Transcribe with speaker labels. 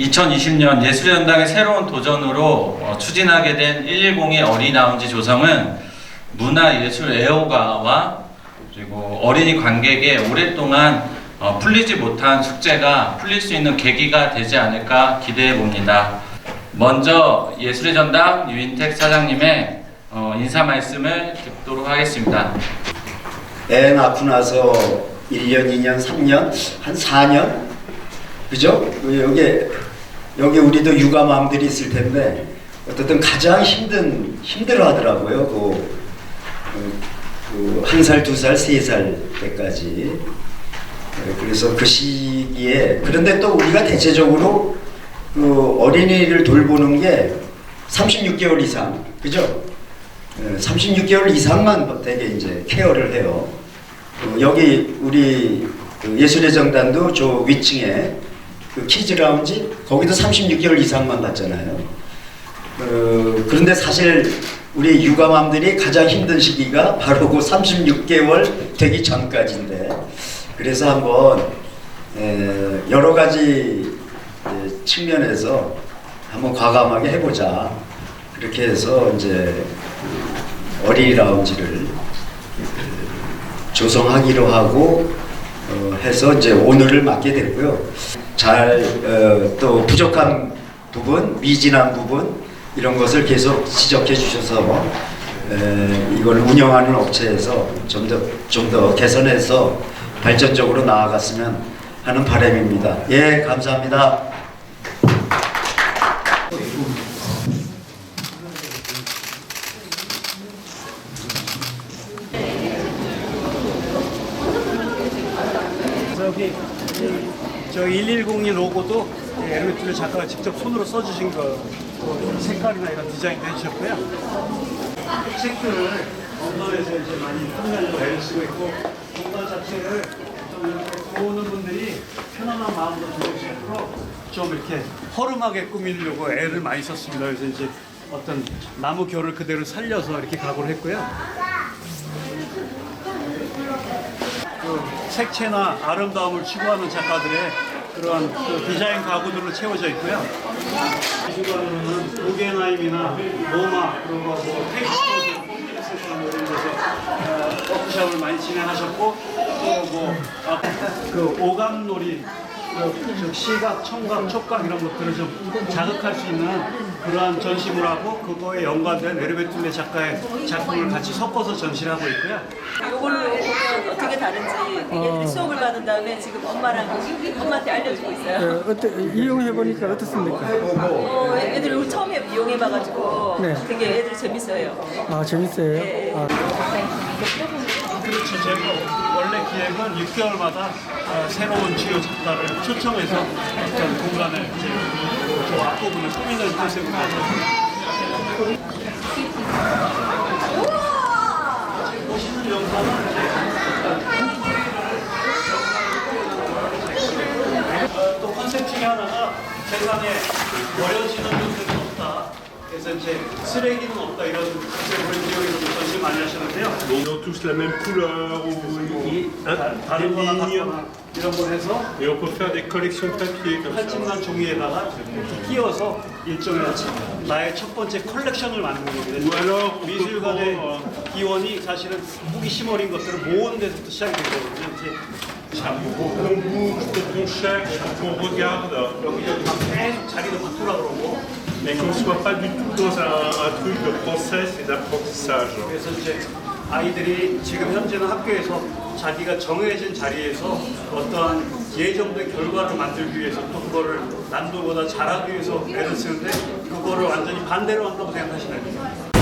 Speaker 1: 2020년 예술의 전당의 새로운 도전으로 어, 추진하게 된 110의 어린이 라운지 조성은 문화예술 애호가와 그리고 어린이 관객의 오랫동안 어, 풀리지 못한 숙제가 풀릴 수 있는 계기가 되지 않을까 기대해 봅니다. 먼저 예술의 전당 유인택 사장님의 어, 인사 말씀을 듣도록 하겠습니다.
Speaker 2: 애 낳고 나서 1년, 2년, 3년, 한 4년? 그죠? 여기, 여기 우리도 육아맘들이 있을 텐데, 어쨌든 가장 힘든, 힘들어 하더라고요. 그, 그, 그, 한 살, 두 살, 세 살 때까지. 네, 그래서 그 시기에, 그런데 또 우리가 대체적으로 그 어린이를 돌보는 게 36개월 이상, 그죠? 예, 36개월 이상만 되게 이제 케어를 해요. 어, 여기 우리 그 예술의 정단도 저 위층에 그 키즈 라운지 거기도 36개월 이상만 받잖아요. 어, 그런데 사실 우리 육아맘들이 가장 힘든 시기가 바로 그 36개월 되기 전까지인데 그래서 한번 에, 여러 가지 에, 측면에서 한번 과감하게 해보자 그렇게 해서 이제 어린이 라운지를 조성하기로 하고 어, 해서 이제 오늘을 맡게 됐고요. 잘또 부족한 부분, 미진한 부분 이런 것을 계속 지적해 주셔서 에, 이걸 운영하는 업체에서 좀 더 좀 더 개선해서 발전적으로 나아갔으면 하는 바람입니다. 예, 감사합니다.
Speaker 3: 여기 저 110이 로고도 에르메트를 작가가 직접 손으로 써주신 거뭐 색깔이나 이런 디자인도 해주셨고요. 책들을 언론에서 이제 많이 판매하려고 애를 쓰고 있고 공간 자체를 좀 이렇게 보는 분들이 편안한 마음으로 있도록 좀 이렇게 허름하게 꾸미려고 애를 많이 썼습니다. 그래서 이제 어떤 나무 결을 그대로 살려서 이렇게 가구를 했고요. 그 색채나 아름다움을 추구하는 작가들의 그런 그 디자인 가구들로 채워져 있고요. 미술관으로는 도게나임이나 로마 그리고 뭐 텍스토드, 폼플렉스나 이런 데서 어, 워크숍을 많이 진행하셨고 또뭐그 오감놀이 그, 저 시각, 청각, 촉각 이런 것들을 좀 자극할 수 있는 그러한 전시물 하고 그거에 연관된 에르베툴레 작가의 작품을 같이 섞어서 전시를 하고 있고요.
Speaker 4: 보면 어떻게 다른지 애들이 수업을 받은 다음에 지금 엄마랑 엄마한테 알려주고 있어요.
Speaker 5: 어, 어때 이용해 보니까 어떻습니까?
Speaker 4: 어, 애들이 오늘 처음 에 이용해 봐가지고
Speaker 5: 네.
Speaker 4: 되게 애들이 재밌어요.
Speaker 5: 아 재밌어요. 아,
Speaker 3: 그렇죠. 저희가 원래 기획은 6개월마다 어, 새로운 주요 작가를 초청해서 어떤 공간을 이제 저 앞부분을 꾸미는 컨셉으로 가지고 보시는 영상은 어, 또 컨셉 중에 하나가 세상에 버려지는 없다. 그래서 이제 쓰레기는 없다 이런 컨셉으로 지역에서 전시 많이 하셨는데요.
Speaker 6: Ils ont tous la même couleur ou
Speaker 3: 이
Speaker 6: un-
Speaker 3: 다-
Speaker 6: des
Speaker 3: 다른 거나
Speaker 6: lignes.
Speaker 3: 같거나 이런 걸 해서
Speaker 6: Et on peut faire des collections de papier comme ça.
Speaker 3: 팔찌만 종이에다가 이렇게 끼워서 일종의 나의 첫 번째 컬렉션을 만드는
Speaker 6: Ou
Speaker 3: 거거든요.
Speaker 6: alors, on peut
Speaker 3: 미술관의
Speaker 6: prendre
Speaker 3: 기원이 사실은 호기심 어린 것들을 모으는 데서부터 시작이 되거든요. 이제 참
Speaker 6: qu'on bouge, qu'on cherche, qu'on regarde,
Speaker 3: 여기저기 막 계속 자리도 바꾸라 그러고
Speaker 6: mais qu'on ne soit pas du tout dans un, un truc de process et d'apprentissage.
Speaker 3: 그래서 이제 아이들이 지금 현재는 학교에서 자기가 정해진 자리에서 어떠한 예정된 결과를 만들기 위해서 또 그거를 남들보다 잘하기 위해서 애를 쓰는데 그거를 완전히 반대로 한다고 생각하시면 됩니다.